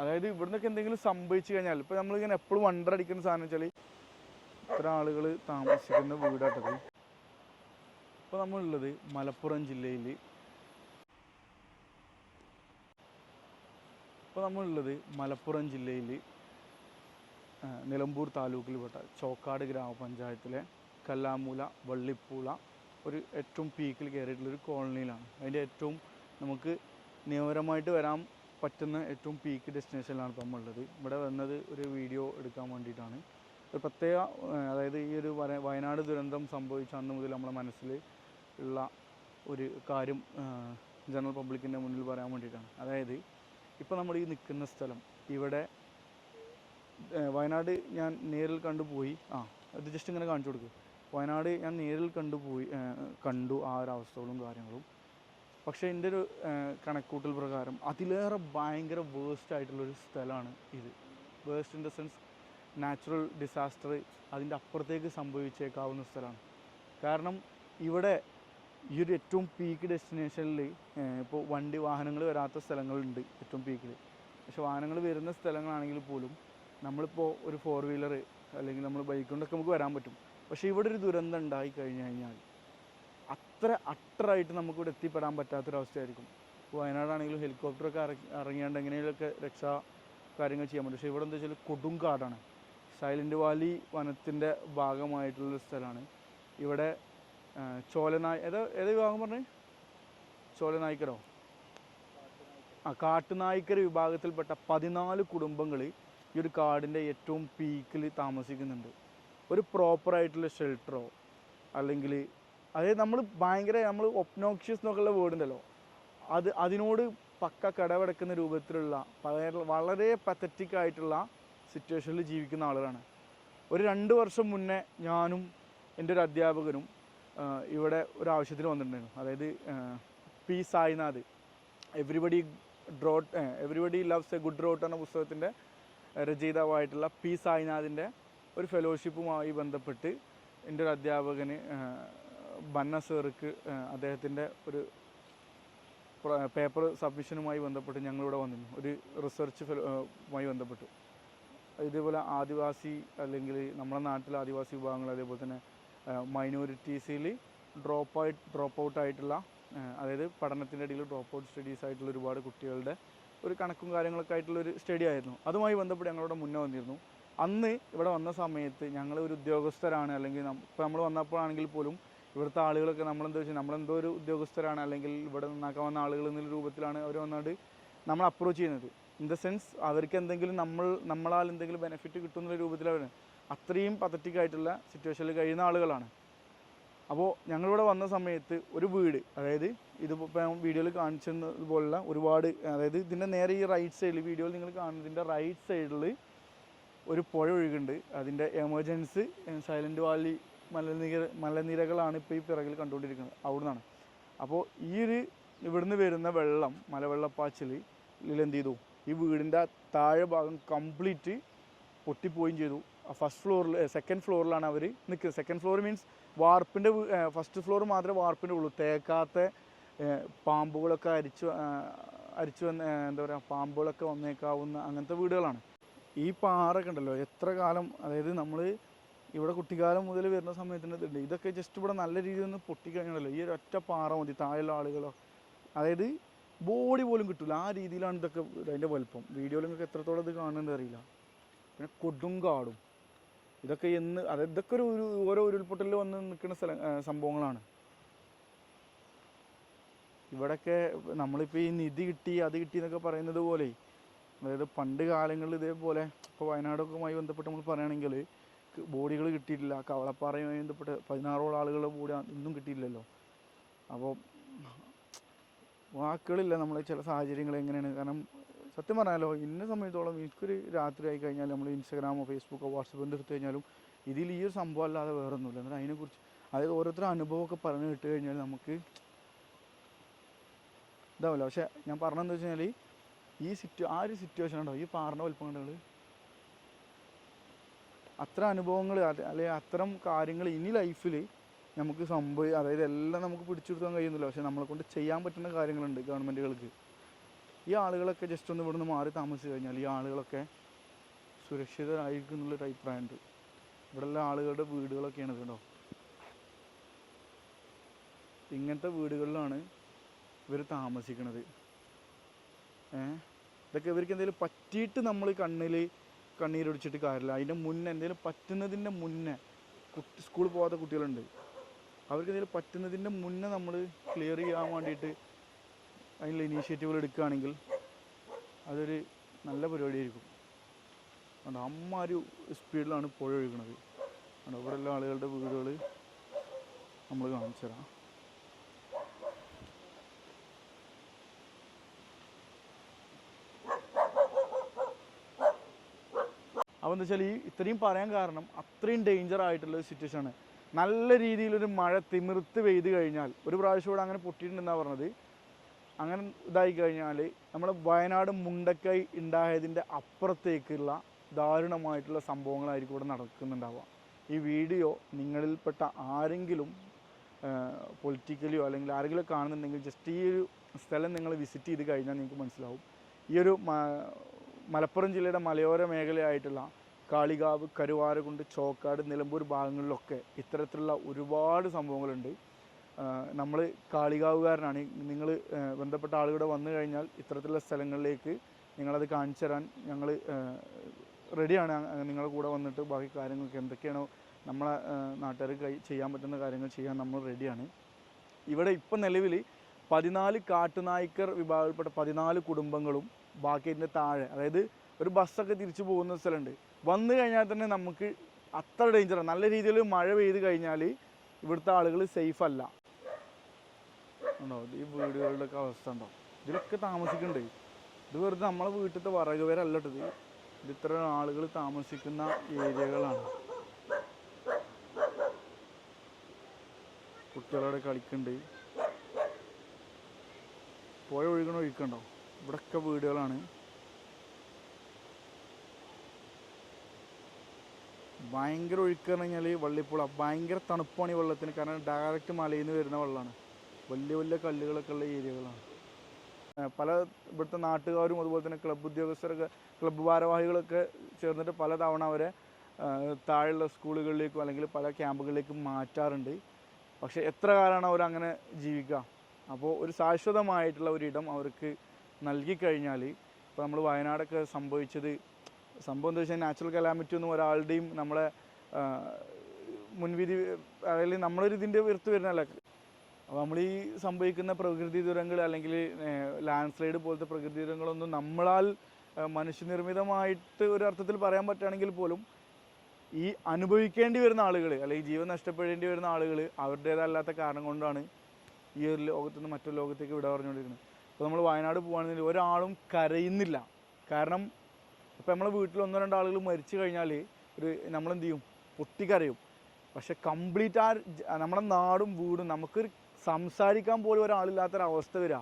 അതായത് ഇവിടുന്നൊക്കെ എന്തെങ്കിലും സംഭവിച്ചു കഴിഞ്ഞാൽ ഇപ്പോൾ നമ്മളിങ്ങനെ എപ്പോഴും വണ്ടർ അടിക്കുന്ന സാധനം വെച്ചാൽ ഇത്ര ആളുകൾ താമസിക്കുന്ന വീടാട്ടത് ഇപ്പോൾ നമ്മളുള്ളത് മലപ്പുറം ജില്ലയിൽ ഇപ്പോൾ നമ്മളുള്ളത് മലപ്പുറം ജില്ലയിൽ നിലമ്പൂർ താലൂക്കിൽപ്പെട്ട ചോക്കാട് ഗ്രാമപഞ്ചായത്തിലെ കല്ലാമൂല വള്ളിപ്പൂള ഒരു ഏറ്റവും പീക്കിൽ കയറിയിട്ടുള്ള ഒരു കോളനിയിലാണ്. അതിന്റെ ഏറ്റവും നമുക്ക് നിയമപരമായിട്ട് വരാൻ പറ്റുന്ന ഏറ്റവും പീക്ക് ഡെസ്റ്റിനേഷനിലാണ് ഇപ്പം നമ്മളുള്ളത്. ഇവിടെ വന്നത് ഒരു വീഡിയോ എടുക്കാൻ വേണ്ടിയിട്ടാണ്. ഒരു പ്രത്യേക അതായത് ഈ ഒരു വയനാട് ദുരന്തം സംഭവിച്ച അന്ന് മുതൽ നമ്മളെ മനസ്സിൽ ഉള്ള ഒരു കാര്യം ജനറൽ പബ്ലിക്കിന്റെ മുന്നിൽ പറയാൻ വേണ്ടിയിട്ടാണ്. അതായത് ഇപ്പോൾ നമ്മൾ ഈ നിൽക്കുന്ന സ്ഥലം ഇവിടെ വയനാട് ഞാൻ നേരിൽ കണ്ടുപോയി ആ അത് ജസ്റ്റ് ഇങ്ങനെ കാണിച്ചു കൊടുക്ക്. വയനാട് ഞാൻ നേരിൽ കണ്ടുപോയി കണ്ടു ആ ഒരു അവസ്ഥകളും കാര്യങ്ങളും. പക്ഷേ എന്റെ ഒരു കണക്കൂട്ടൽ പ്രകാരം അതിലേറെ ഭയങ്കര വേസ്റ്റ് ആയിട്ടുള്ളൊരു സ്ഥലമാണ് ഇത്. Waste in the sense natural disaster അതിന്റെ അപ്പുറത്തേക്ക് സംഭവിച്ചേക്കാവുന്ന സ്ഥലമാണ്. കാരണം ഇവിടെ ഈ ഒരു ഏറ്റവും പീക്ക് ഡെസ്റ്റിനേഷനിൽ ഇപ്പോൾ വണ്ടി വാഹനങ്ങൾ വരാത്ത സ്ഥലങ്ങളുണ്ട് ഏറ്റവും പീക്കിൽ പക്ഷെ വാഹനങ്ങൾ വരുന്ന സ്ഥലങ്ങളാണെങ്കിൽ പോലും നമ്മളിപ്പോൾ ഒരു ഫോർ വീലർ അല്ലെങ്കിൽ നമ്മൾ ബൈക്ക് കൊണ്ടൊക്കെ നമുക്ക് വരാൻ പറ്റും. പക്ഷേ ഇവിടെ ഒരു ദുരന്തം ഉണ്ടായി കഴിഞ്ഞു കഴിഞ്ഞാൽ അത്ര അട്ടറായിട്ട് നമുക്കിവിടെ എത്തിപ്പെടാൻ പറ്റാത്തൊരവസ്ഥയായിരിക്കും. വയനാടാണെങ്കിലും ഹെലികോപ്റ്ററൊക്കെ ഇറങ്ങി ഇറങ്ങിയാണ്ട് എങ്ങനെയൊക്കെ രക്ഷാ കാര്യങ്ങൾ ചെയ്യാൻ പറ്റും. പക്ഷേ ഇവിടെ എന്താ വെച്ചാൽ കൊടുങ്കാടാണ് സൈലന്റ് വാലി വനത്തിന്റെ ഭാഗമായിട്ടുള്ളൊരു സ്ഥലമാണ്. ഇവിടെ ചോലനായ് ഏതാ ഏത് വിഭാഗം പറഞ്ഞു? ചോലനായ്ക്കരോ? ആ കാട്ടുനായ്ക്കര വിഭാഗത്തിൽപ്പെട്ട പതിനാല് കുടുംബങ്ങൾ ഈ ഒരു കാടിന്റെ ഏറ്റവും പീക്കിൽ താമസിക്കുന്നുണ്ട്. ഒരു പ്രോപ്പറായിട്ടുള്ള ഷെൽട്ടറോ അല്ലെങ്കിൽ അതായത് നമ്മൾ ഭയങ്കര നമ്മൾ ഒപ്നോക്ഷ്യസ് എന്നൊക്കെയുള്ള വേർഡ് ഉണ്ടല്ലോ. അത് അതിനോട് പക്ക കടവടക്കുന്ന രൂപത്തിലുള്ള വളരെ- പത്തറ്റിക് ആയിട്ടുള്ള സിറ്റുവേഷനിൽ ജീവിക്കുന്ന ആളുകളാണ്. ഒരു രണ്ട് വർഷം മുന്നേ ഞാനും എന്റെ ഒരു അധ്യാപകനും ഇവിടെ ഒരു ആവശ്യത്തിന് വന്നിട്ടുണ്ടായിരുന്നു. അതായത് P Sainath. Everybody drought everybody loves a good drought എന്ന പുസ്തകത്തിന്റെ രചയിതാവായിട്ടുള്ള പി സായിനാഥിന്റെ ഒരു ഫെലോഷിപ്പുമായി ബന്ധപ്പെട്ട് എന്റെ ഒരു അധ്യാപകന് ബന്ന സേർക്ക് അദ്ദേഹത്തിന്റെ ഒരു പേപ്പർ സബ്മിഷനുമായി ബന്ധപ്പെട്ട് ഞങ്ങളിവിടെ വന്നിരുന്നു. ഒരു റിസർച്ച് ഫെലോ ബന്ധപ്പെട്ടു. ഇതേപോലെ ആദിവാസി അല്ലെങ്കിൽ നമ്മുടെ നാട്ടിലെ ആദിവാസി വിഭാഗങ്ങൾ അതേപോലെ തന്നെ മൈനോറിറ്റീസിൽ ഡ്രോപ്പ് ആയിട്ട് ഡ്രോപ്പ് ഔട്ട് ആയിട്ടുള്ള അതായത് പഠനത്തിന്റെ ഇടയിൽ ഡ്രോപ്പ് ഔട്ട് സ്റ്റഡീസ് ആയിട്ടുള്ള ഒരുപാട് കുട്ടികളുടെ ഒരു കണക്കും കാര്യങ്ങളൊക്കെ ആയിട്ടുള്ള ഒരു സ്റ്റഡി ആയിരുന്നു. അതുമായി ബന്ധപ്പെട്ട് ഞങ്ങളിവിടെ മുന്നേ വന്നിരുന്നു. അന്ന് ഇവിടെ വന്ന സമയത്ത് ഞങ്ങൾ ഒരു ഉദ്യോഗസ്ഥരാണ് അല്ലെങ്കിൽ ഇപ്പോൾ നമ്മൾ വന്നപ്പോഴാണെങ്കിൽ പോലും ഇവിടുത്തെ ആളുകളൊക്കെ നമ്മളെന്താ വെച്ചാൽ നമ്മളെന്തോ ഒരു ഉദ്യോഗസ്ഥരാണ് അല്ലെങ്കിൽ ഇവിടെ നന്നാക്കാൻ വന്ന ആളുകൾ എന്നുള്ള രൂപത്തിലാണ് അവർ വന്നിട്ട് നമ്മൾ അപ്രോച്ച് ചെയ്യുന്നത്. ഇൻ ദ സെൻസ് അവർക്ക് എന്തെങ്കിലും നമ്മൾ നമ്മളാൽ എന്തെങ്കിലും ബെനിഫിറ്റ് കിട്ടുന്ന രൂപത്തിലാണ് അത്രയും പതറ്റിക് ആയിട്ടുള്ള സിറ്റുവേഷനിൽ കഴിയുന്ന ആളുകളാണ്. അപ്പോൾ ഞങ്ങളിവിടെ വന്ന സമയത്ത് ഒരു വീട് അതായത് ഇതിപ്പോൾ വീഡിയോയിൽ കാണിച്ചത് പോലുള്ള ഒരുപാട് അതായത് ഇതിന്റെ നേരെ ഈ റൈറ്റ് സൈഡിൽ വീഡിയോയിൽ നിങ്ങൾ കാണുന്നതിന്റെ റൈറ്റ് സൈഡിൽ ഒരു പുഴ ഒഴുകുന്നുണ്ട്. അതിന്റെ എമർജൻസി സൈലന്റ് വാലി മലനിര മലനിരകളാണ് ഇപ്പോൾ ഈ പിറകിൽ കണ്ടുകൊണ്ടിരിക്കുന്നത്. അവിടെ നിന്നാണ് അപ്പോൾ ഈ ഒരു ഇവിടുന്ന് വരുന്ന വെള്ളം മലവെള്ളപ്പാച്ചിൽ എന്ത് ചെയ്തു? ഈ വീടിന്റെ താഴെ ഭാഗം കംപ്ലീറ്റ് പൊട്ടിപ്പോയും ചെയ്തു. ഫസ്റ്റ് ഫ്ലോറിൽ സെക്കൻഡ് ഫ്ലോറിലാണ് അവർ നിൽക്കുന്നത്. സെക്കൻഡ് ഫ്ലോർ മീൻസ് വാർപ്പിന്റെ ഫസ്റ്റ് ഫ്ലോർ മാത്രമേ വാർപ്പിന്റെ ഉള്ളൂ. തേക്കാത്ത പാമ്പുകളൊക്കെ അരിച്ചു അരിച്ചു വന്ന് എന്താ പറയുക പാമ്പുകളൊക്കെ വന്നേക്കാവുന്ന അങ്ങനത്തെ വീടുകളാണ്. ഈ പാറൊക്കെ ഉണ്ടല്ലോ എത്ര കാലം അതായത് നമ്മൾ ഇവിടെ കുട്ടിക്കാലം മുതൽ വരുന്ന സമയത്തിന് ഇതുണ്ട്. ഇതൊക്കെ ജസ്റ്റ് ഇവിടെ നല്ല രീതിയിൽ ഒന്ന് പൊട്ടിക്കഴിഞ്ഞാലോ ഈ ഒറ്റ പാറ മതി താഴെയുള്ള ആളുകളോ? അതായത് ബോഡി പോലും കിട്ടില്ല ആ രീതിയിലാണ് ഇതൊക്കെ അതിന്റെ വലുപ്പം. വീഡിയോയിൽ നിങ്ങൾക്ക് എത്രത്തോളം ഇത് കാണുന്നത് അറിയില്ല. പിന്നെ കൊടുങ്കാടും ഇതൊക്കെ എന്ന് അതായത് ഇതൊക്കെ ഒരു ഒരു ഓരോ ഉരുൾപൊട്ടലിൽ വന്ന് നിൽക്കുന്ന സ്ഥല സംഭവങ്ങളാണ്. ഇവിടെയൊക്കെ നമ്മളിപ്പോൾ ഈ നിധി കിട്ടി അത് കിട്ടി എന്നൊക്കെ പറയുന്നത് പോലെ അതായത് പണ്ട് കാലങ്ങളിൽ ഇതേപോലെ ഇപ്പോൾ വയനാടൊക്കെയുമായി ബന്ധപ്പെട്ട് നമ്മൾ പറയുകയാണെങ്കിൽ ബോഡികൾ കിട്ടിയിട്ടില്ല. കവളപ്പാറയുമായി ബന്ധപ്പെട്ട് പതിനാറോളം ആളുകളുടെ ബോഡി ഇന്നും കിട്ടിയില്ലല്ലോ അപ്പോൾ വാക്കുകളില്ല നമ്മൾ ചില സാഹചര്യങ്ങൾ എങ്ങനെയാണ്. കാരണം സത്യം പറഞ്ഞാലോ ഇന്ന സമയത്തോളം എനിക്കൊരു രാത്രി ആയി കഴിഞ്ഞാൽ നമ്മൾ ഇൻസ്റ്റാഗ്രാമോ ഫേസ്ബുക്കോ വാട്സപ്പോ എടുത്തു കഴിഞ്ഞാലും ഇതിൽ ഈ ഒരു സംഭവം അല്ലാതെ വേറെ ഒന്നുമില്ല എന്നാൽ അതിനെക്കുറിച്ച് അതായത് ഓരോരുത്തരുടെ അനുഭവമൊക്കെ പറഞ്ഞു കിട്ടു കഴിഞ്ഞാൽ നമുക്ക് ഇതാവില്ല. പക്ഷെ ഞാൻ പറഞ്ഞതെന്ന് വെച്ച് കഴിഞ്ഞാൽ ഈ സിറ്റു ആ ഒരു സിറ്റുവേഷൻ ഉണ്ടാവും ഈ പാറിന്റെ വലിപ്പം കണ്ടങ്ങൾ അത്ര അനുഭവങ്ങൾ അല്ലെങ്കിൽ അത്തരം കാര്യങ്ങൾ ഇനി ലൈഫിൽ നമുക്ക് സംഭവി അതായത് എല്ലാം നമുക്ക് പിടിച്ചെടുക്കാൻ കഴിയുന്നില്ല. പക്ഷേ നമ്മളെ കൊണ്ട് ചെയ്യാൻ പറ്റുന്ന കാര്യങ്ങളുണ്ട് ഗവൺമെന്റുകൾക്ക് ഈ ആളുകളൊക്കെ ജസ്റ്റ് ഒന്ന് ഇവിടുന്ന് മാറി താമസിച്ച് കഴിഞ്ഞാൽ ഈ ആളുകളൊക്കെ സുരക്ഷിതരായിരിക്കും എന്നുള്ളൊരു അഭിപ്രായമുണ്ട്. ഇവിടെയുള്ള ആളുകളുടെ വീടുകളൊക്കെയാണ് കേട്ടോ ഇങ്ങനത്തെ വീടുകളിലാണ് ഇവർ താമസിക്കുന്നത് ഏ? ഇതൊക്കെ ഇവർക്ക് എന്തെങ്കിലും പറ്റിയിട്ട് നമ്മൾ കണ്ണിൽ കണ്ണീരൊടിച്ചിട്ട് കാര്യമില്ല. അതിന്റെ മുന്നേ എന്തെങ്കിലും പറ്റുന്നതിന്റെ മുന്നേ കുട്ടി സ്കൂളിൽ പോകാത്ത കുട്ടികളുണ്ട്. അവർക്ക് എന്തെങ്കിലും പറ്റുന്നതിന്റെ മുന്നേ നമ്മൾ ക്ലിയർ ചെയ്യാൻ വേണ്ടിയിട്ട് അതിനുള്ള ഇനീഷ്യേറ്റീവുകൾ എടുക്കുകയാണെങ്കിൽ അതൊരു നല്ല പരിപാടിയായിരിക്കും. അതുകൊണ്ട് അമ്മ ഒരു സ്പീഡിലാണ് പുഴ ഒഴുകുന്നത്. അതുകൊണ്ട് ഇവിടെയുള്ള ആളുകളുടെ വീടുകൾ നമ്മൾ കാണിച്ചു തരാം അപ്പോൾ എന്താ വെച്ചാൽ ഈ ഇത്രയും പറയാൻ കാരണം അത്രയും ഡേഞ്ചർ ആയിട്ടുള്ള സിറ്റുവേഷൻ ആണ്. നല്ല രീതിയിലൊരു മഴ തിമിർത്ത് പെയ്ത് കഴിഞ്ഞാൽ ഒരു പ്രാവശ്യം ഇവിടെ അങ്ങനെ പൊട്ടിയിട്ടുണ്ടെന്നാണ് പറഞ്ഞത്. അങ്ങനെ ഇതായി കഴിഞ്ഞാൽ നമ്മുടെ വയനാട് മുണ്ടക്കൈ ഉണ്ടായതിന്റെ അപ്പുറത്തേക്കുള്ള ദാരുണമായിട്ടുള്ള സംഭവങ്ങളായിരിക്കും ഇവിടെ നടക്കുന്നുണ്ടാവുക. ഈ വീഡിയോ നിങ്ങളിൽപ്പെട്ട ആരെങ്കിലും പൊളിറ്റിക്കലിയോ അല്ലെങ്കിൽ ആരെങ്കിലും കാണുന്നുണ്ടെങ്കിൽ ജസ്റ്റ് ഈ ഒരു സ്ഥലം നിങ്ങൾ വിസിറ്റ് ചെയ്ത് കഴിഞ്ഞാൽ നിങ്ങൾക്ക് മനസ്സിലാവും. ഈ ഒരു മലപ്പുറം ജില്ലയുടെ മലയോര മേഖലയായിട്ടുള്ള കാളികാവ് കരുവാരകുണ്ട് ചോക്കാട് നിലമ്പൂർ ഭാഗങ്ങളിലൊക്കെ ഇത്തരത്തിലുള്ള ഒരുപാട് സംഭവങ്ങളുണ്ട്. നമ്മൾ കാളികാവുകാരനാണ്. നിങ്ങൾ ബന്ധപ്പെട്ട ആളുകൂടെ വന്നു കഴിഞ്ഞാൽ ഇത്തരത്തിലുള്ള സ്ഥലങ്ങളിലേക്ക് നിങ്ങളത് കാണിച്ചു തരാൻ ഞങ്ങൾ റെഡിയാണ്. നിങ്ങളുടെ കൂടെ വന്നിട്ട് ബാക്കി കാര്യങ്ങൾക്ക് എന്തൊക്കെയാണോ നമ്മളെ നാട്ടുകാർ ചെയ്യാൻ പറ്റുന്ന കാര്യങ്ങൾ ചെയ്യാൻ നമ്മൾ റെഡിയാണ്. ഇവിടെ ഇപ്പം നിലവിൽ പതിനാല് കാട്ടുനായ്ക്കർ വിഭാഗത്തിൽപ്പെട്ട പതിനാല് കുടുംബങ്ങളും ബാക്കി അതിന്റെ താഴെ അതായത് ഒരു ബസ്സൊക്കെ തിരിച്ചു പോകുന്ന സ്ഥലമുണ്ട്. വന്നു കഴിഞ്ഞാൽ തന്നെ നമുക്ക് അത്ര ഡേഞ്ചറാണ് നല്ല രീതിയിൽ മഴ പെയ്ത് കഴിഞ്ഞാൽ ഇവിടുത്തെ ആളുകൾ സേഫ് അല്ല. ഉണ്ടോ ഈ വീടുകളുടെ ഒക്കെ അവസ്ഥ ഉണ്ടോ ഇതിലൊക്കെ താമസിക്കുന്നുണ്ട് ഇത് വെറുതെ നമ്മളെ വീട്ടിലത്തെ വറക് വരല്ല ഇത് ഇത്ര ആളുകൾ താമസിക്കുന്ന ഏരിയകളാണ്. കുട്ടികളവിടെ കളിക്കുന്നുണ്ട് പുഴ ഒഴുകണ ഒഴുക്കുണ്ടോ ഇവിടൊക്കെ വീടുകളാണ്. ഭയങ്കര ഒഴുക്ക് പറഞ്ഞു കഴിഞ്ഞാൽ വള്ളിപ്പുഴ. ഭയങ്കര തണുപ്പാണ് ഈ വെള്ളത്തിന്. കാരണം ഡയറക്റ്റ് മലയിൽ നിന്ന് വരുന്ന വെള്ളമാണ് വലിയ വലിയ കല്ലുകളൊക്കെ ഉള്ള ഏരിയകളാണ്. പല ഇവിടുത്തെ നാട്ടുകാരും അതുപോലെ തന്നെ ക്ലബ്ബ് ഉദ്യോഗസ്ഥരൊക്കെ ക്ലബ്ബ് ഭാരവാഹികളൊക്കെ ചേർന്നിട്ട് പല തവണ അവരെ താഴെയുള്ള സ്കൂളുകളിലേക്കും അല്ലെങ്കിൽ പല ക്യാമ്പുകളിലേക്കും മാറ്റാറുണ്ട്. പക്ഷേ എത്ര കാലമാണ് അവരങ്ങനെ ജീവിക്കുക അപ്പോൾ ഒരു ശാശ്വതമായിട്ടുള്ള ഒരിടം അവർക്ക് നൽകി കഴിഞ്ഞാൽ ഇപ്പോൾ നമ്മൾ വയനാടൊക്കെ സംഭവിച്ചത് സംഭവം എന്താ വെച്ചാൽ നാച്ചുറൽ കലാമിറ്റി ഒന്നും ഒരാളുടെയും നമ്മളെ മുൻവിധി അതായത് നമ്മളൊരു ഇതിന്റെ വരുന്ന വരുന്നതല്ല. അപ്പോൾ നമ്മൾ ഈ സംഭവിക്കുന്ന പ്രകൃതി ദുരങ്ങൾ അല്ലെങ്കിൽ ലാൻഡ് സ്ലൈഡ് പോലത്തെ പ്രകൃതി ദുരങ്ങളൊന്നും നമ്മളാൽ മനുഷ്യനിർമ്മിതമായിട്ട് ഒരു അർത്ഥത്തിൽ പറയാൻ പറ്റുകയാണെങ്കിൽ പോലും ഈ അനുഭവിക്കേണ്ടി വരുന്ന ആളുകൾ അല്ലെങ്കിൽ ജീവൻ നഷ്ടപ്പെടേണ്ടി വരുന്ന ആളുകൾ അവരുടേതല്ലാത്ത കാരണം കൊണ്ടാണ് ഈ ഒരു ലോകത്തു നിന്ന് മറ്റൊരു ലോകത്തേക്ക് വിട പറഞ്ഞുകൊണ്ടിരിക്കുന്നത്. അപ്പോൾ നമ്മൾ വയനാട് പോകുകയാണെങ്കിൽ ഒരാളും കരയുന്നില്ല. കാരണം ഇപ്പോൾ നമ്മളെ വീട്ടിൽ ഒന്നോ രണ്ടോ ആളുകൾ മരിച്ചു കഴിഞ്ഞാൽ ഒരു നമ്മളെന്ത് ചെയ്യും? പൊട്ടിക്കരയും. പക്ഷെ കംപ്ലീറ്റ് ആ നമ്മുടെ നാടും വീടും നമുക്കൊരു സംസാരിക്കാൻ പോലും ഒരാളില്ലാത്തൊരവസ്ഥ വരിക.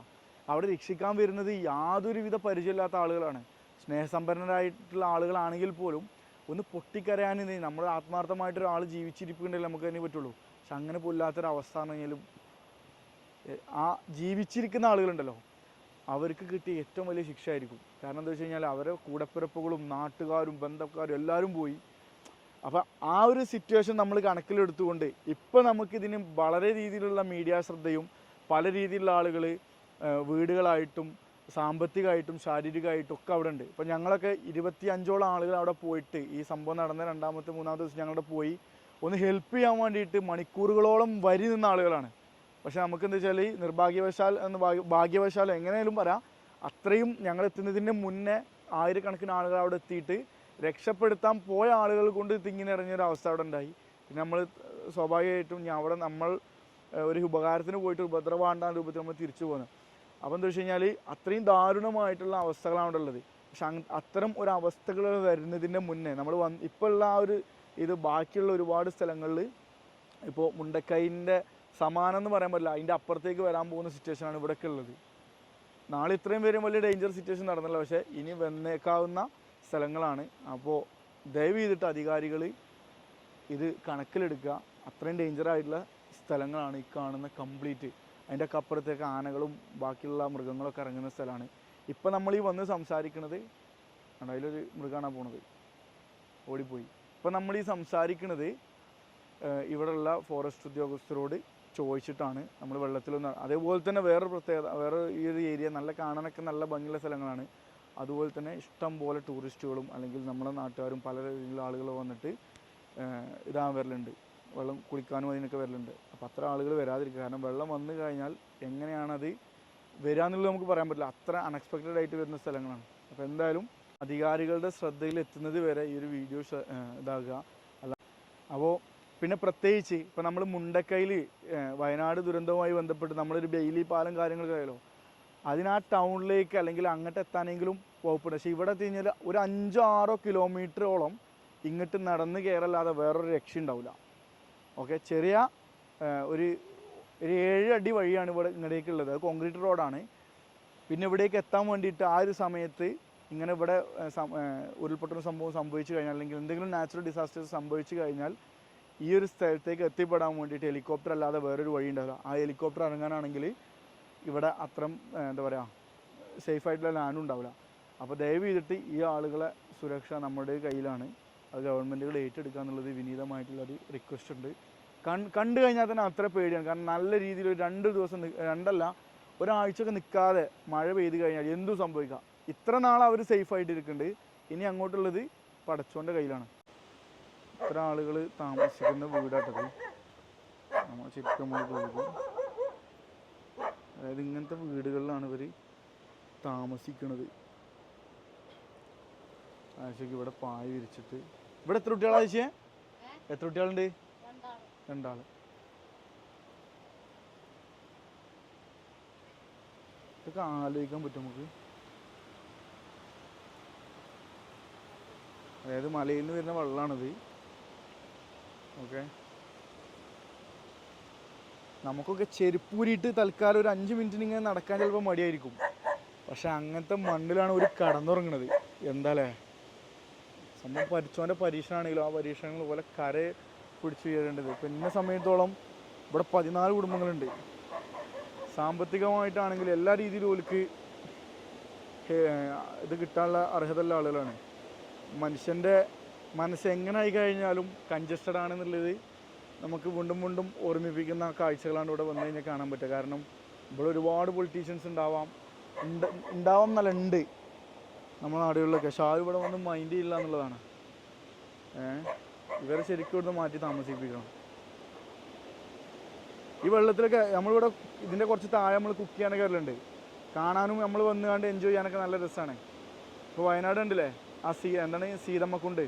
അവിടെ രക്ഷിക്കാൻ വരുന്നത് യാതൊരുവിധ പരിചയമില്ലാത്ത ആളുകളാണ്. സ്നേഹസമ്പന്നരായിട്ടുള്ള ആളുകളാണെങ്കിൽ പോലും ഒന്ന് പൊട്ടിക്കരയാൻ നമ്മൾ ആത്മാർത്ഥമായിട്ട് ഒരാൾ ജീവിച്ചിരിക്കുന്നുണ്ടെങ്കിൽ നമുക്ക് തന്നെ പറ്റുള്ളൂ. പക്ഷെ അങ്ങനെ പോലാത്തൊരവസ്ഥ എന്ന് കഴിഞ്ഞാലും ആ ജീവിച്ചിരിക്കുന്ന ആളുകളുണ്ടല്ലോ. അവർക്ക് കിട്ടിയ ഏറ്റവും വലിയ ശിക്ഷ ആയിരിക്കും കാരണം എന്താ വെച്ച് കഴിഞ്ഞാൽ അവരെ കൂടപ്പിറപ്പുകളും നാട്ടുകാരും ബന്ധക്കാരും എല്ലാവരും പോയി. അപ്പം ആ ഒരു സിറ്റുവേഷൻ നമ്മൾ കണക്കിലെടുത്തുകൊണ്ട് ഇപ്പം നമുക്കിതിന് വളരെ രീതിയിലുള്ള മീഡിയ ശ്രദ്ധയും പല രീതിയിലുള്ള ആളുകൾ വീടുകളായിട്ടും സാമ്പത്തികമായിട്ടും ശാരീരികമായിട്ടും ഒക്കെ അവിടെ ഉണ്ട്. ഇപ്പം ഞങ്ങളൊക്കെ ഇരുപത്തി അഞ്ചോളം ആളുകൾ അവിടെ പോയിട്ട് ഈ സംഭവം നടന്ന രണ്ടാമത്തെ മൂന്നാമത്തെ ദിവസം ഞങ്ങളുടെ പോയി ഒന്ന് ഹെൽപ്പ് ചെയ്യാൻ വേണ്ടിയിട്ട് മണിക്കൂറുകളോളം വരി നിന്ന ആളുകളാണ്. പക്ഷെ നമുക്ക് എന്താ വെച്ചാൽ നിർഭാഗ്യവശാൽ എന്ന് ഭാഗ്യ ഭാഗ്യവശാൽ എങ്ങനെയാലും പറയാം അത്രയും ഞങ്ങൾ എത്തുന്നതിന്റെ മുന്നേ ആയിരക്കണക്കിന് ആളുകൾ അവിടെ എത്തിയിട്ട് രക്ഷപ്പെടുത്താൻ പോയ ആളുകൾ കൊണ്ട് തിങ്ങി നിറഞ്ഞൊരു അവസ്ഥ അവിടെ ഉണ്ടായി. പിന്നെ നമ്മൾ സ്വാഭാവികമായിട്ടും ഞാൻ അവിടെ നമ്മൾ ഒരു ഉപകാരത്തിന് പോയിട്ട് ഉപദ്രവാണ്ടാൻ രൂപത്തിൽ നമ്മൾ തിരിച്ചു പോകുന്നത് അപ്പോൾ എന്താ വെച്ച് കഴിഞ്ഞാൽ അത്രയും ദാരുണമായിട്ടുള്ള അവസ്ഥകളാണ് അവിടെ ഉള്ളത്. പക്ഷെ അത്തരം ഒരു അവസ്ഥകൾ വരുന്നതിന്റെ മുന്നേ നമ്മൾ വന്ന് ഇപ്പോൾ ഉള്ള ആ ഒരു ഇത് ബാക്കിയുള്ള ഒരുപാട് സ്ഥലങ്ങളിൽ ഇപ്പോൾ മുണ്ടക്കൈന്റെ സമാനം എന്ന് പറയാൻ പറ്റില്ല. അതിന്റെ അപ്പുറത്തേക്ക് വരാൻ പോകുന്ന സിറ്റുവേഷനാണ് ഇവിടെയൊക്കെ ഉള്ളത്. നാളെ ഇത്രയും പേരും വലിയ ഡേഞ്ചർ സിറ്റുവേഷൻ നടന്നില്ല. പക്ഷേ ഇനി വന്നേക്കാവുന്ന സ്ഥലങ്ങളാണ്. അപ്പോൾ ദയവ് ചെയ്തിട്ട് അധികാരികൾ ഇത് കണക്കിലെടുക്കുക. അത്രയും ഡേഞ്ചർ ആയിട്ടുള്ള സ്ഥലങ്ങളാണ് ഈ കാണുന്ന കംപ്ലീറ്റ് അതിന്റെ ഒക്കെ അപ്പുറത്തേക്ക് ആനകളും ബാക്കിയുള്ള മൃഗങ്ങളൊക്കെ ഇറങ്ങുന്ന സ്ഥലമാണ്. ഇപ്പം നമ്മൾ ഈ വന്ന് സംസാരിക്കുന്നത് അതിലൊരു മൃഗമാണ് പോണത്. ഓടിപ്പോയി. ഇപ്പം നമ്മൾ ഈ സംസാരിക്കുന്നത് ഇവിടെയുള്ള ഫോറസ്റ്റ് ഉദ്യോഗസ്ഥരോട് ചോദിച്ചിട്ടാണ് നമ്മൾ വെള്ളത്തിലൊന്ന് അതേപോലെ തന്നെ വേറൊരു പ്രത്യേകത വേറെ ഈ ഒരു ഏരിയ നല്ല കാണാനൊക്കെ നല്ല ഭംഗിയുള്ള സ്ഥലങ്ങളാണ്. അതുപോലെ തന്നെ ഇഷ്ടം പോലെ ടൂറിസ്റ്റുകളും അല്ലെങ്കിൽ നമ്മുടെ നാട്ടുകാരും പല രീതിയിലുള്ള ആളുകൾ വന്നിട്ട് ഇതാൻ വരലുണ്ട്. വെള്ളം കുളിക്കാനും അതിനൊക്കെ വരലുണ്ട്. അപ്പോൾ അത്ര ആളുകൾ വരാതിരിക്കുക കാരണം വെള്ളം വന്നു കഴിഞ്ഞാൽ എങ്ങനെയാണത് വരാന്നുള്ളത് നമുക്ക് പറയാൻ പറ്റില്ല. അത്ര അൺഎക്സ്പെക്റ്റഡ് ആയിട്ട് വരുന്ന സ്ഥലങ്ങളാണ്. അപ്പോൾ എന്തായാലും അധികാരികളുടെ ശ്രദ്ധയിൽ എത്തുന്നത് വരെ ഈ ഒരു വീഡിയോ ഇതാകുക. അല്ല അപ്പോൾ പിന്നെ പ്രത്യേകിച്ച് ഇപ്പോൾ നമ്മൾ മുണ്ടക്കയിൽ വയനാട് ദുരന്തവുമായി ബന്ധപ്പെട്ട് നമ്മളൊരു ബെയിലി പാലം കാര്യങ്ങളൊക്കെ ആയാലോ അതിന് ആ ടൗണിലേക്ക് അല്ലെങ്കിൽ അങ്ങോട്ട് എത്താനെങ്കിലും വകുപ്പുണ്ട്. പക്ഷേ ഇവിടെ എത്തി കഴിഞ്ഞാൽ ഒരു അഞ്ചോ ആറോ കിലോമീറ്ററോളം ഇങ്ങോട്ട് നടന്ന് കയറല്ലാതെ വേറൊരു രക്ഷ ഉണ്ടാവില്ല ഓക്കെ? ചെറിയ ഒരു ഒരു ഏഴ് അടി വഴിയാണ് ഇവിടെ ഇങ്ങടേക്കുള്ളത് അത് കോൺക്രീറ്റ് റോഡാണ്. പിന്നെ ഇവിടേക്ക് എത്താൻ വേണ്ടിയിട്ട് ആ ഒരു സമയത്ത് ഇങ്ങനെ ഇവിടെ ഉരുൾപൊട്ടുന്ന സംഭവം സംഭവിച്ചു കഴിഞ്ഞാൽ അല്ലെങ്കിൽ എന്തെങ്കിലും നാച്ചുറൽ ഡിസാസ്റ്റേഴ്സ് സംഭവിച്ചു കഴിഞ്ഞാൽ ഈ ഒരു സ്ഥലത്തേക്ക് എത്തിപ്പെടാൻ വേണ്ടിയിട്ട് ഹെലികോപ്റ്റർ അല്ലാതെ വേറൊരു വഴി ഉണ്ടാവില്ല. ആ ഹെലികോപ്റ്റർ ഇറങ്ങാനാണെങ്കിൽ ഇവിടെ അത്രയും എന്താ പറയുക സേഫ് ആയിട്ടുള്ള ലാൻഡും ഉണ്ടാവില്ല. അപ്പോൾ ദയവ് ചെയ്തിട്ട് ഈ ആളുകളെ സുരക്ഷ നമ്മുടെ കയ്യിലാണ്. അത് ഗവൺമെന്റുകൾ ഏറ്റെടുക്കുക എന്നുള്ളത് വിനീതമായിട്ടുള്ളൊരു റിക്വസ്റ്റ് ഉണ്ട്. കൺ കണ്ടു കഴിഞ്ഞാൽ തന്നെ അത്ര പേടിയാണ്. കാരണം നല്ല രീതിയിൽ ഒരു രണ്ട് ദിവസം രണ്ടല്ല ഒരാഴ്ചയൊക്കെ നിൽക്കാതെ മഴ പെയ്ത് കഴിഞ്ഞാൽ എന്തും സംഭവിക്കാം. ഇത്ര നാൾ അവർ സേഫ് ആയിട്ട് ഇരിക്കുന്നുണ്ട് ഇനി അങ്ങോട്ടുള്ളത് പടച്ചോന്റെ കയ്യിലാണ്. ഇത്ര ആളുകൾ താമസിക്കുന്ന വീടാട്ടത് നമ്മൾ ശരിക്കും നമ്മൾ വീട് അതായത് ഇങ്ങനത്തെ വീടുകളിലാണ് ഇവർ താമസിക്കുന്നത് ആശയ്ക്ക് ഇവിടെ പായ വിരിച്ചിട്ട്. ഇവിടെ എത്ര കുട്ടികളാ ആഴ്ച എത്ര കുട്ടികളുണ്ട്? രണ്ടാൾ. ഇതൊക്കെ ആലോചിക്കാൻ പറ്റും നമുക്ക്. അതായത് മലയിൽ നിന്ന് വരുന്ന വെള്ളമാണിത് ഓക്കെ നമുക്കൊക്കെ ചെരുപ്പൂരിയിട്ട് തൽക്കാലം ഒരു അഞ്ച് മിനിറ്റിന് ഇങ്ങനെ നടക്കാൻ ചിലപ്പോൾ മടിയായിരിക്കും. പക്ഷെ അങ്ങനത്തെ മണ്ണിലാണ് ഒരു കടന്നുറങ്ങണത്. എന്താല്ലേ സംഭവം പഠിച്ചവന്റെ പരീക്ഷണമാണെങ്കിലും ആ പരീക്ഷണങ്ങൾ പോലെ കര പിടിച്ചു കയറേണ്ടത് ഇപ്പം ഇന്ന സമയത്തോളം ഇവിടെ പതിനാല് കുടുംബങ്ങളുണ്ട്. സാമ്പത്തികമായിട്ടാണെങ്കിലും എല്ലാ രീതിയിലും ഓൽക്ക് ഇത് കിട്ടാനുള്ള അർഹതയുള്ള ആളുകളാണ്. മനുഷ്യന്റെ മനസ്സ് എങ്ങനെ ആയി കഴിഞ്ഞാലും കൺജസ്റ്റഡ് ആണെന്നുള്ളത് നമുക്ക് വീണ്ടും വീണ്ടും ഓർമ്മിപ്പിക്കുന്ന കാഴ്ചകളാണ് ഇവിടെ വന്നു കഴിഞ്ഞാൽ കാണാൻ പറ്റുക. കാരണം ഇവിടെ ഒരുപാട് പൊളിറ്റീഷ്യൻസ് ഉണ്ടാവാം. ഉണ്ട് ഉണ്ടാവാം എന്നല്ല ഉണ്ട്. നമ്മുടെ നാടുകളിലൊക്കെ. പക്ഷെ ആരും ഇവിടെ വന്ന് മൈൻഡ് ചെയ്യില്ല എന്നുള്ളതാണ്. ഇവരെ ശരിക്കും ഇവിടുന്ന് മാറ്റി താമസിപ്പിക്കണം. ഈ വെള്ളത്തിലൊക്കെ നമ്മളിവിടെ ഇതിന്റെ കുറച്ച് താഴെ നമ്മൾ കുക്ക് ചെയ്യാനൊക്കെ വരലുണ്ട്. കാണാനും നമ്മൾ വന്നുകൊണ്ട് എൻജോയ് ചെയ്യാനൊക്കെ നല്ല രസമാണ് ഇപ്പോൾ വയനാട് ഉണ്ടല്ലേ ആ സീ എന്താണ്? സീതമ്മക്കുണ്ട്.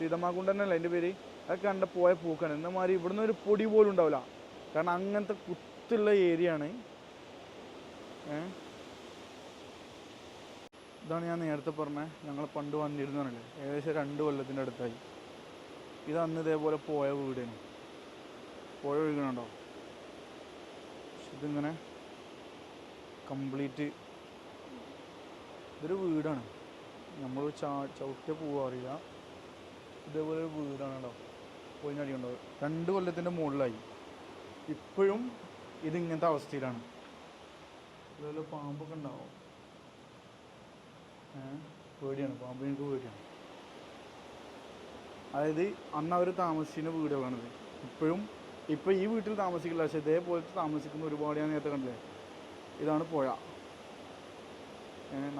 സീതമ്മക്കുണ്ട് തന്നെയല്ലേ എന്റെ പേര്? അതൊക്കെ കണ്ട പോയ പൂക്കാണ്. എന്ന മാതിരി ഇവിടുന്ന് ഒരു പൊടി പോലും ഉണ്ടാവില്ല. കാരണം അങ്ങനത്തെ കുത്തുള്ള ഏരിയ ആണ് ഇതാണ് ഞാൻ നേരത്തെ പറഞ്ഞത് ഞങ്ങൾ പണ്ട് വന്നിരുന്നല്ലേ ഏകദേശം രണ്ട് കൊല്ലത്തിന്റെ അടുത്തായി. ഇത് അന്ന് ഇതേപോലെ പോയ വീടാണ്. പുഴ ഒഴുകണുണ്ടോ? ഇതിങ്ങനെ കംപ്ലീറ്റ് ഇതൊരു വീടാണ്. നമ്മൾ ചാ ചവിട്ടിയ പോവാറില്ല ഇതേപോലെ ഒരു വീടാണ് കേട്ടോ. ഉണ്ടോ രണ്ട് കൊല്ലത്തിന്റെ മുകളിലായി. ഇപ്പോഴും ഇതിങ്ങനത്തെ അവസ്ഥയിലാണ്. ഇതുപോലെ പാമ്പൊക്കെ ഉണ്ടാവും. പേടിയാണ്. പാമ്പ് ഞങ്ങൾക്ക് പേടിയാണ്. അതായത് അന്ന് അവർ താമസിച്ചിരുന്ന വീടുകളാണിത്. ഇപ്പോഴും ഇപ്പോൾ ഈ വീട്ടിൽ താമസിക്കില്ല. പക്ഷേ ഇതേപോലത്തെ താമസിക്കുന്ന ഒരുപാട് ഞാൻ നേരത്തെ കണ്ടില്ലേ? ഇതാണ് പുഴ.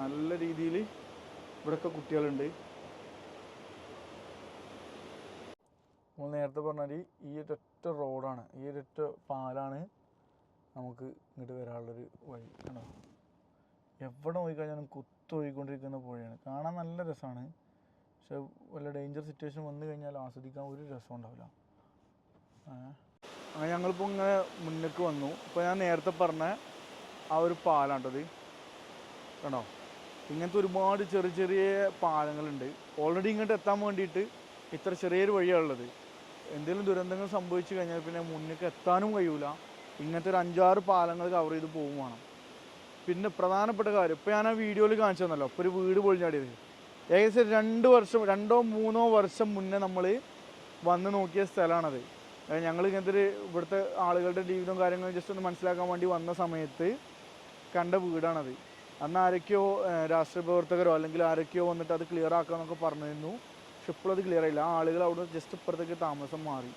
നല്ല രീതിയിൽ ഇവിടെയൊക്കെ കുട്ടികളുണ്ട്. നമ്മൾ നേരത്തെ പറഞ്ഞാൽ ഈ ഒരൊറ്റ റോഡാണ് ഈ ഒരൊറ്റ പാലാണ് നമുക്ക് ഇങ്ങോട്ട് വരാനുള്ളൊരു വഴി കണ്ടോ? എവിടെ നോക്കിക്കഴിഞ്ഞാലും കുത്തൊഴുകിക്കൊണ്ടിരിക്കുന്ന പുഴയാണ്. കാണാൻ നല്ല രസമാണ്. പക്ഷെ വല്ല ഡേഞ്ചർ സിറ്റുവേഷൻ വന്നു കഴിഞ്ഞാൽ ആസ്വദിക്കാൻ ഒരു രസം ഉണ്ടാവില്ല. അങ്ങനെ ഞങ്ങളിപ്പോൾ ഇങ്ങനെ മുന്നേക്ക് വന്നു. ഇപ്പോൾ ഞാൻ നേരത്തെ പറഞ്ഞ ആ ഒരു പാലാണ്ടത് കണ്ടോ? ഇങ്ങനത്തെ ഒരുപാട് ചെറിയ ചെറിയ പാലങ്ങളുണ്ട്. ഓൾറെഡി ഇങ്ങോട്ട് എത്താൻ വേണ്ടിയിട്ട് ഇത്ര ചെറിയൊരു വഴിയാണുള്ളത്. എന്തെങ്കിലും ദുരന്തങ്ങൾ സംഭവിച്ചു കഴിഞ്ഞാൽ പിന്നെ മുന്നേക്ക് എത്താനും കഴിയൂല. ഇങ്ങനത്തെ ഒരു അഞ്ചാറ് പാലങ്ങൾ കവർ ചെയ്ത് പോകും വേണം. പിന്നെ പ്രധാനപ്പെട്ട കാര്യം ഇപ്പോൾ ഞാൻ ആ വീഡിയോയിൽ കാണിച്ചു തന്നല്ലോ ഇപ്പോൾ ഒരു വീട് പൊളിഞ്ഞാടിയത്. ഏകദേശം രണ്ട് വർഷം രണ്ടോ മൂന്നോ വർഷം മുന്നേ നമ്മൾ വന്ന് നോക്കിയ സ്ഥലമാണത് ഞങ്ങൾ ഇങ്ങനത്തെ ഒരു ഇവിടുത്തെ ആളുകളുടെ ജീവിതവും കാര്യങ്ങളും ജസ്റ്റ് ഒന്ന് മനസ്സിലാക്കാൻ വേണ്ടി വന്ന സമയത്ത് കണ്ട വീടാണത്. അന്ന് ആരൊക്കെയോ രാഷ്ട്രീയ പ്രവർത്തകരോ അല്ലെങ്കിൽ ആരൊക്കെയോ വന്നിട്ട് അത് ക്ലിയർ ആക്കാമെന്നൊക്കെ പറഞ്ഞിരുന്നു. പക്ഷെ അത് ക്ലിയർ ആയില്ല. ആ ആളുകൾ അവിടെ ജസ്റ്റ് ഇപ്പുറത്തേക്ക് താമസം മാറി.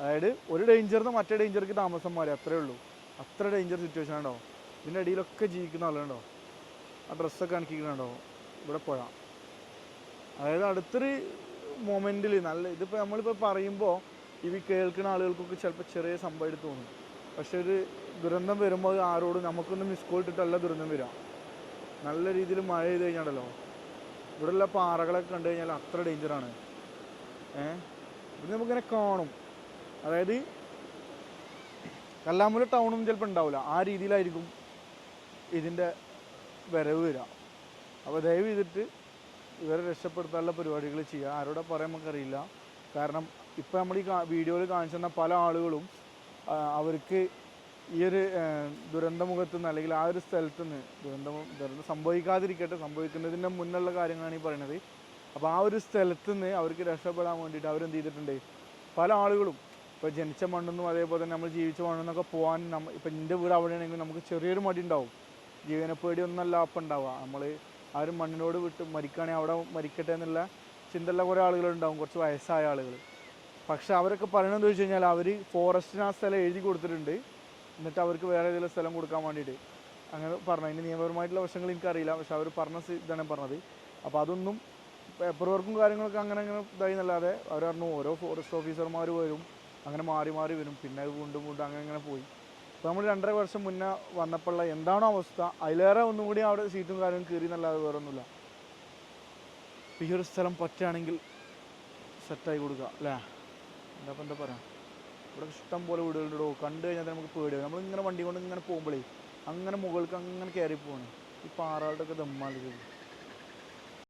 അതായത് ഒരു ഡേഞ്ചറിൽ നിന്ന് മറ്റേ ഡേഞ്ചർക്ക് താമസം മാറി. അത്രേ ഉള്ളൂ. അത്ര ഡേഞ്ചർ സിറ്റുവേഷൻ ഉണ്ടോ ഇതിന്റെ അടിയിലൊക്കെ ജീവിക്കുന്ന ആളുണ്ടോ ആ ഡ്രസ്സൊക്കെ കാണിക്കുന്നുണ്ടോ ഇവിടെ പുഴ അതായത് അടുത്തൊരു മൊമെന്റിൽ നല്ല ഇതിപ്പോൾ നമ്മളിപ്പോൾ പറയുമ്പോൾ ഇവ കേൾക്കുന്ന ആളുകൾക്കൊക്കെ ചിലപ്പോൾ ചെറിയ സംഭവമായിട്ട് തോന്നും. പക്ഷെ ഒരു ദുരന്തം വരുമ്പോൾ ആരോടും നമുക്കൊന്ന് മിസ് കോൾ ഇട്ടിട്ടല്ല ദുരന്തം വരിക. നല്ല രീതിയിൽ മഴ ചെയ്ത് കഴിഞ്ഞാണ്ടല്ലോ. ഇവിടെയുള്ള പാറകളൊക്കെ കണ്ടു കഴിഞ്ഞാൽ അത്ര ഡേഞ്ചറാണ് ഏഹ് ഇത് നമുക്കിങ്ങനെ കാണും. അതായത് കല്ലാമ്പുല ടൗണും ചിലപ്പോൾ ഉണ്ടാവില്ല ആ രീതിയിലായിരിക്കും ഇതിന്റെ വരവ് വരിക. അപ്പോൾ ദയവ് ചെയ്തിട്ട് ഇവരെ രക്ഷപ്പെടുത്താനുള്ള പരിപാടികൾ ചെയ്യുക. ആരോടെ പറയാൻ നമുക്കറിയില്ല. കാരണം ഇപ്പോൾ നമ്മൾ ഈ വീഡിയോയിൽ കാണിച്ചു തന്ന പല ആളുകളും അവർക്ക് ഈ ഒരു ദുരന്തമുഖത്ത് നിന്ന് അല്ലെങ്കിൽ ആ ഒരു സ്ഥലത്ത് നിന്ന് ദുരന്തം ദുരന്തം സംഭവിക്കാതിരിക്കട്ടെ സംഭവിക്കുന്നതിന്റെ മുന്നുള്ള കാര്യങ്ങളാണ് ഈ പറയുന്നത് അപ്പോൾ ആ ഒരു സ്ഥലത്ത് നിന്ന് അവർക്ക് രക്ഷപ്പെടാൻ വേണ്ടിയിട്ട് അവരെന്ത് ചെയ്തിട്ടുണ്ട്? പല ആളുകളും ഇപ്പോൾ ജനിച്ച മണ്ണെന്നും അതേപോലെ തന്നെ നമ്മൾ ജീവിച്ച മണ്ണെന്നൊക്കെ പോകാൻ നമ്മ ഇപ്പം എന്റെ വീട് അവിടെയാണെങ്കിൽ നമുക്ക് ചെറിയൊരു മടി ഉണ്ടാവും. ജീവനപ്പേടി ഒന്നല്ല അപ്പം ഉണ്ടാവുക. നമ്മൾ ആ ഒരു മണ്ണിനോട് വിട്ട് മരിക്കുകയാണെങ്കിൽ അവിടെ മരിക്കട്ടെ എന്നുള്ള ചിന്തയുള്ള കുറേ ആളുകളുണ്ടാവും കുറച്ച് വയസ്സായ ആളുകൾ പക്ഷെ അവരൊക്കെ പറയണമെന്ന് വെച്ച് കഴിഞ്ഞാൽ അവർ ഫോറസ്റ്റിന് ആ സ്ഥലം എഴുതി കൊടുത്തിട്ടുണ്ട്. എന്നിട്ട് അവർക്ക് വേറെ ഏതെങ്കിലും സ്ഥലം കൊടുക്കാൻ വേണ്ടിയിട്ട്. അങ്ങനെ പറഞ്ഞു. അതിന് നിയമപരമായിട്ടുള്ള വശങ്ങൾ എനിക്കറിയില്ല. പക്ഷെ അവർ പറഞ്ഞ ഇതാണ് പറഞ്ഞത്. അപ്പോൾ അതൊന്നും പേപ്പർ വർക്കും കാര്യങ്ങളൊക്കെ അങ്ങനെ അങ്ങനെ ഇതായി എന്നല്ലാതെ അവർ പറഞ്ഞു ഓരോ ഫോറസ്റ്റ് ഓഫീസർമാർ വരും. അങ്ങനെ മാറി മാറി വരും. പിന്നെ വീണ്ടും വീണ്ടും അങ്ങനെ അങ്ങനെ പോയി. അപ്പോൾ നമ്മൾ രണ്ടര വർഷം മുന്നേ വന്നപ്പോഴുള്ള എന്താണോ അവസ്ഥ അതിലേറെ ഒന്നും കൂടി അവിടെ സീറ്റും കാര്യവും കയറി എന്നല്ലാതെ വേറെ ഒന്നുമില്ല ഈ ഒരു സ്ഥലം പറ്റുകയാണെങ്കിൽ സെറ്റായി കൊടുക്കുക അല്ലേ? എന്താ എന്താ പറയാ? ഇവിടെ ഇഷ്ടം പോലെ വീടുകളുണ്ടോ കണ്ടു കഴിഞ്ഞാൽ തന്നെ നമുക്ക് പേടിയാവും. നമ്മളിങ്ങനെ വണ്ടി കൊണ്ട് ഇങ്ങനെ പോകുമ്പോഴേ അങ്ങനെ മുകൾക്ക് അങ്ങനെ കയറി പോവാണ്. ഈ പാറകളുടെ ഒക്കെ